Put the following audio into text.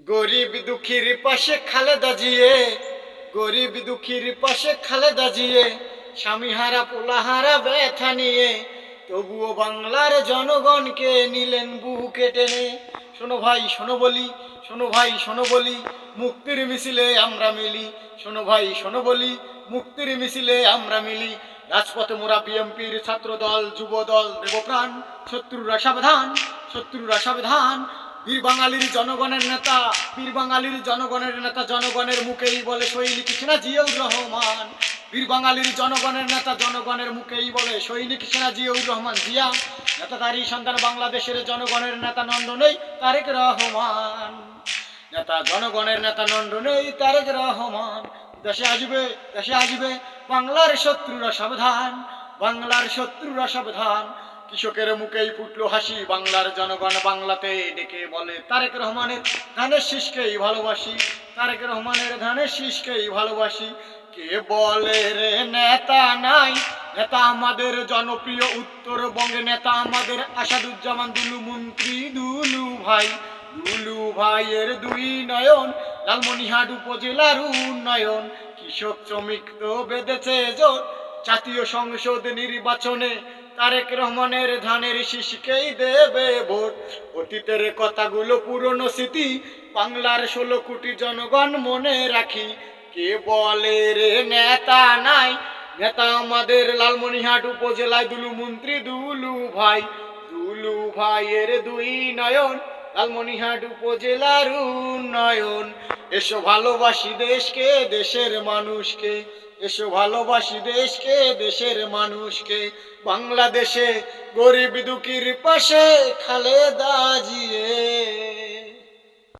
গরিব দুঃখীর পাশে খালেদা জিয়ে, গরিব দুঃখীর পাশে খালেদা জিয়ে স্বামীহারা পোলাহারা ব্যথা নিয়ে, তবুও বাংলার জনগণকে নিলেন বুকে টেনে। শোনো ভাই, শোনো বলি, শোনো ভাই, শোনো বলি, মুক্তির মিছিলে আমরা মিলি। শোনো ভাই, শোনো বলি, মুক্তির মিছিলে আমরা মিলি। রাজপথে মোরা বিএমপির ছাত্র দল যুব দল দেবপ্রাণ, শত্রুরা সাবধান শত্রুরা সাবধান। বীর বাঙালির জনগণের নেতা, বীর বাঙালির জনগণের নেতা, জনগণের মুখেই বলে সৈনিক সেনা জিয়াউর রহমান। বীর বাঙালির জনগণের নেতা, জনগণের মুখেই বলে সৈনিক সেনা জিয়াউর রহমান জিয়া। নেতা তারই সন্তান বাংলাদেশের জনগণের নেতা নন্দনেই তারেক রহমান। নেতা জনগণের নেতা নন্দনেই তারেক রহমান। দেশে আসবে দেশে আসবে বাংলার শত্রুরা সাবধান, বাংলার শত্রুরা সাবধান। কৃষকের মুখেই ফুটলো হাসি। বাংলার জনগণ বাংলাতে ডেকে বলে, তারেক রহমানের ধানের শীষকেই ভালোবাসি, তারেক রহমানের ধানের শীষকেই ভালোবাসি। কে বলে রে, নেতা নাই, নেতা আমাদের জনপ্রিয় উত্তরবঙ্গে, নেতা আমাদের আসাদুজ্জামান দুলু মন্ত্রী দুলু ভাই। দুলু ভাইয়ের দুই নয়ন, লালমনিহাট উপজেলার উন্নয়ন। কৃষক শ্রমিক তো বেঁধেছে জোর জাতীয় সংসদ নির্বাচনে তারেক রহমানের ধানের শিশকেই দেবে ভোট। অতীতের কথাগুলো পুরনো স্মৃতি, বাংলার ষোলো কোটি জনগণ মনে রাখি। কে বলে রে নেতা নাই? নেতা আমাদের লালমনিহাট উপজেলায় দুলু মন্ত্রী, দুলু ভাই। দুলু ভাইয়ের দুই নয়ন লালমনিহাট উপজেলার উন্নয়ন। এসো ভালোবাসি দেশকে, দেশের মানুষকে। এসো ভালোবাসি দেশকে, দেশের মানুষকে। বাংলাদেশে গরিব দুঃখীর পাশে খালেদা জিয়ে।